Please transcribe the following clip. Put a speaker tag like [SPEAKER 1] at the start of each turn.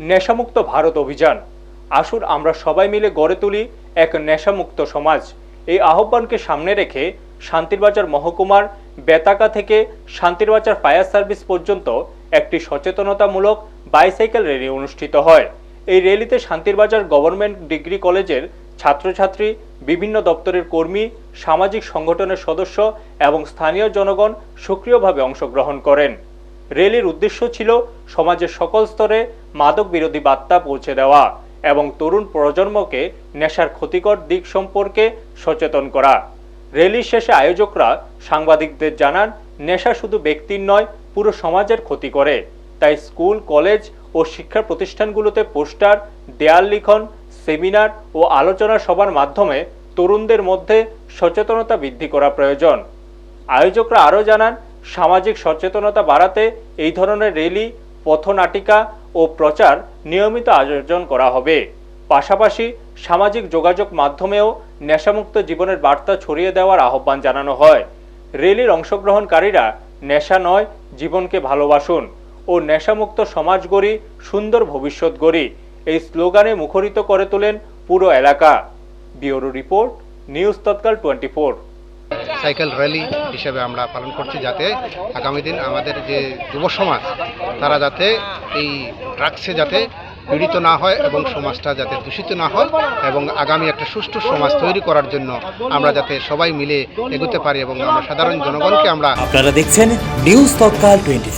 [SPEAKER 1] নেশামুক্ত ভারত অভিযান। আসুন আমরা সবাই মিলে গড়ে তুলি এক নেশামুক্ত সমাজ। এই আহ্বানকে সামনে রেখে শান্তিরবাজার মহকুমার বেতাকা থেকে শান্তিরবাজার ফায়ার সার্ভিস পর্যন্ত একটি সচেতনতামূলক বাইসাইকেল র্যালি অনুষ্ঠিত হয়। এই র্যালিতে শান্তিরবাজার গভর্নমেন্ট ডিগ্রি কলেজের ছাত্রছাত্রী, বিভিন্ন দপ্তরের কর্মী, সামাজিক সংগঠনের সদস্য এবং স্থানীয় জনগণ সক্রিয়ভাবে অংশগ্রহণ করেন। র্যালির উদ্দেশ্য ছিল সমাজের সকল স্তরে মাদক বিরোধী বার্তা পৌঁছে দেওয়া এবং তরুণ প্রজন্মকে নেশার ক্ষতিকর দিক সম্পর্কে সচেতন করা। র্যালি শেষে আয়োজকরা সাংবাদিকদের জানান, নেশা শুধু ব্যক্তির নয়, পুরো সমাজের ক্ষতি করে। তাই স্কুল, কলেজ ও শিক্ষা প্রতিষ্ঠানগুলোতে পোস্টার, দেয়াল লিখন, সেমিনার ও আলোচনা সভার মাধ্যমে তরুণদের মধ্যে সচেতনতা বৃদ্ধি করা প্রয়োজন। আয়োজকরা আরও জানান সামাজিক সচেতনতা বাড়াতে এই ধরনের র্যালি, পথনাটিকা ও প্রচার নিয়মিত আয়োজন করা হবে। পাশাপাশি সামাজিক যোগাযোগ মাধ্যমেও নেশামুক্ত জীবনের বার্তা ছড়িয়ে দেওয়ার আহ্বান জানানো হয়। র্যালির অংশগ্রহণকারীরা নেশা নয়, জীবনকে ভালোবাসুন ও নেশামুক্ত সমাজ গড়ি, সুন্দর ভবিষ্যৎ গড়ি। এই স্লোগানে মুখরিত করে তোলেন পুরো এলাকা। ব্যুরো রিপোর্ট, নিউজ তৎকাল টোয়েন্টি
[SPEAKER 2] সাইকেল র্যালি হিসেবে আমরা পালন করছি যাতে আগামী দিন আমাদের যে যুব সমাজ, তারা যাতে এই ড্রাগসে যাতে পীড়িত না হয় এবং সমাজটা যাতে দূষিত না হয় এবং আগামী একটা সুষ্ঠু সমাজ তৈরি করার জন্য আমরা যাতে সবাই মিলে এগোতে পারি এবং আমরা সাধারণ জনগণকে আমরা
[SPEAKER 3] আপনারা দেখছেন নিউজ তৎকাল টোয়েন্টি